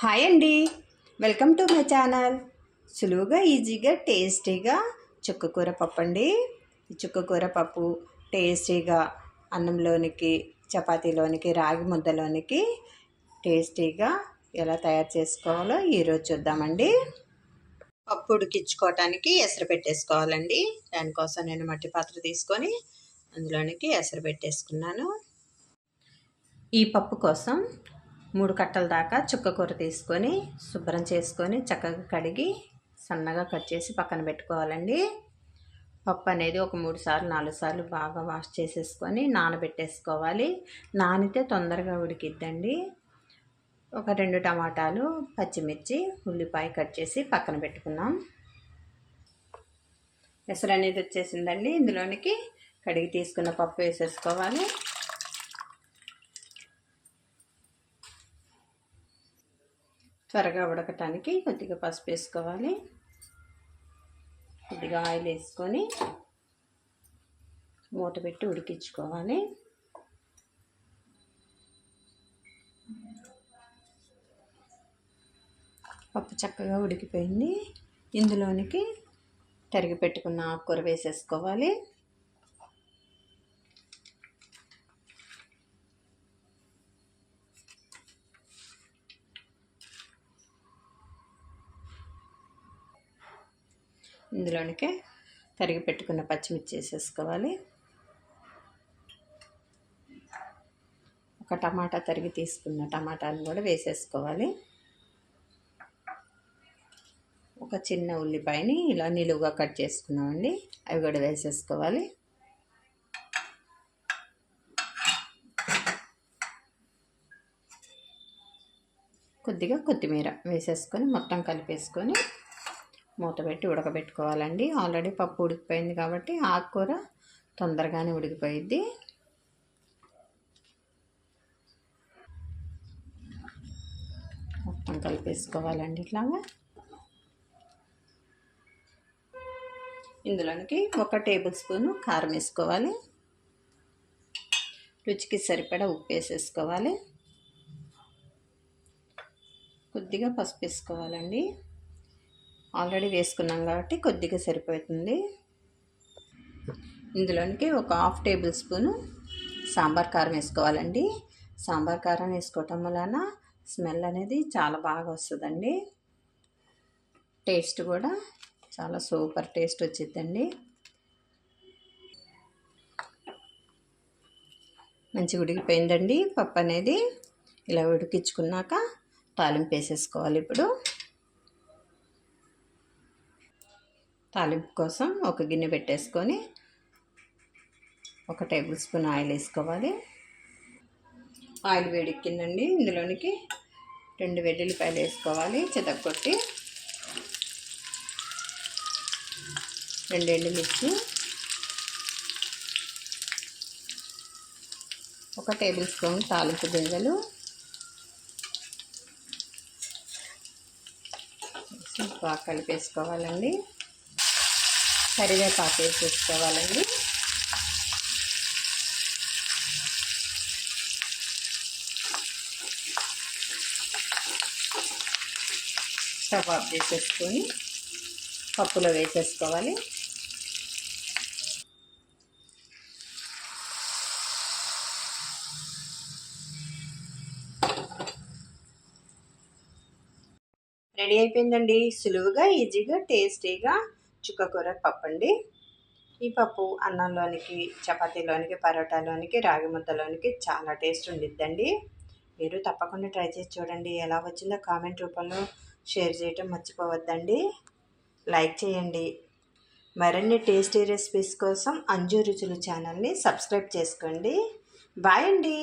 Hi అండి. Welcome to my channel. సులువుగా ఈజీగా టేస్టీగా చుక్కకూర పప్పు అండి ఈ చుక్కకూర పప్పు టేస్టీగా అన్నంలోనికి చపాతీలోనికి రాగి ముద్దలోనికి టేస్టీగా ఎలా తయారు చేసుకోవాలో ఈరోజు చూద్దామండి. పప్పు ఉడికించుకోవటానికి ఎసరు పెట్టేసుకోవాలండి. దానికోసం నేను మట్టి పాత్ర తీసుకొని అందులోనికి ఎసరు పెట్టేసుకున్నాను. ఈ పప్పు కోసం మూడు కట్టల దాకా చుక్క కూర తీసుకొని శుభ్రం చేసుకొని చక్కగా కడిగి సన్నగా కట్ చేసి పక్కన పెట్టుకోవాలండి. పప్పు అనేది ఒక మూడు సార్లు నాలుగు సార్లు బాగా వాష్ చేసేసుకొని నానబెట్టేసుకోవాలి. నానితే తొందరగా ఉడికిద్దండి. ఒక రెండు టమాటాలు పచ్చిమిర్చి ఉల్లిపాయ కట్ చేసి పక్కన పెట్టుకున్నాం ఎసరు అనేది వచ్చేసిందండి. ఇందులోనికి కడిగి తీసుకున్న పప్పు వేసేసుకోవాలి. త్వరగా ఉడకటానికి కొద్దిగా పసుపు వేసుకోవాలి. కొద్దిగా ఆయిల్ వేసుకొని మూత పెట్టి ఉడికించుకోవాలి. పప్పు చక్కగా ఉడికిపోయింది. ఇందులోనికి తరిగి పెట్టుకున్న ఆకుకూర వేసేసుకోవాలి. ఇందులోనికి తరిగి పెట్టుకున్న పచ్చిమిర్చి వేసేసుకోవాలి. ఒక టమాటా తరిగి తీసుకున్న టమాటాను కూడా వేసేసుకోవాలి. ఒక చిన్న ఉల్లిపాయని ఇలా నిలువుగా కట్ చేసుకున్నామండి. అవి కూడా వేసేసుకోవాలి. కొద్దిగా కొత్తిమీర వేసేసుకొని మొత్తం కలిపేసుకొని మూత పెట్టి ఉడకబెట్టుకోవాలండి. ఆల్రెడీ పప్పు ఉడికిపోయింది కాబట్టి ఆకుకూర తొందరగానే ఉడికిపోయిద్ది. మొత్తం కలిపేసుకోవాలండి ఇట్లాగా. ఇందులోనికి ఒక టేబుల్ స్పూను కారం వేసుకోవాలి. రుచికి సరిపడా ఉప్పు వేసేసుకోవాలి. కొద్దిగా పసుపు వేసుకోవాలండి. ఆల్రెడీ వేసుకున్నాం కాబట్టి కొద్దిగా సరిపోతుంది. ఇందులోనికి ఒక హాఫ్ టేబుల్ స్పూను సాంబార్ కారం వేసుకోవాలండి. సాంబార్ కారం వేసుకోవటం వలన స్మెల్ అనేది చాలా బాగా వస్తుందండి. టేస్ట్ కూడా చాలా సూపర్ టేస్ట్ వచ్చిద్దండి. మంచిగా ఉడికిపోయిందండి పప్పు అనేది. ఇలా ఉడికించుకున్నాక తాలింపు వేసేసుకోవాలి ఇప్పుడు. తాలింపు కోసం ఒక గిన్నె పెట్టేసుకొని ఒక టేబుల్ స్పూన్ ఆయిల్ వేసుకోవాలి. ఆయిల్ వేడెక్కిందండి. ఇందులోనికి రెండు వెల్లుల్లిపాయలు వేసుకోవాలి. చితక్కొట్టి రెండు ఎండుమిర్చి ఒక టేబుల్ స్పూన్ తాలింపు గింజలు బాగా కలిపేసుకోవాలండి. కరివేపాకు వేసేసుకోవాలండి. స్టవ్ ఆఫ్ చేసేసుకొని పప్పులో వేసేసుకోవాలి. రెడీ అయిపోయిందండి. సులువుగా ఈజీగా టేస్టీగా చుక్కకూర పప్పు అండి ఈ పప్పు అన్నంలోనికి చపాతీలోనికి పరోటాలోనికి రాగి ముద్దలోనికి చాలా టేస్ట్ ఉండిద్దండి. మీరు తప్పకుండా ట్రై చేసి చూడండి. ఎలా వచ్చిందో కామెంట్ రూపంలో షేర్ చేయటం మర్చిపోవద్దండి. లైక్ చేయండి. మరిన్ని టేస్టీ రెసిపీస్ కోసం అంజు రుచులు ఛానల్ని సబ్స్క్రైబ్ చేసుకోండి. బాయ్ అండి.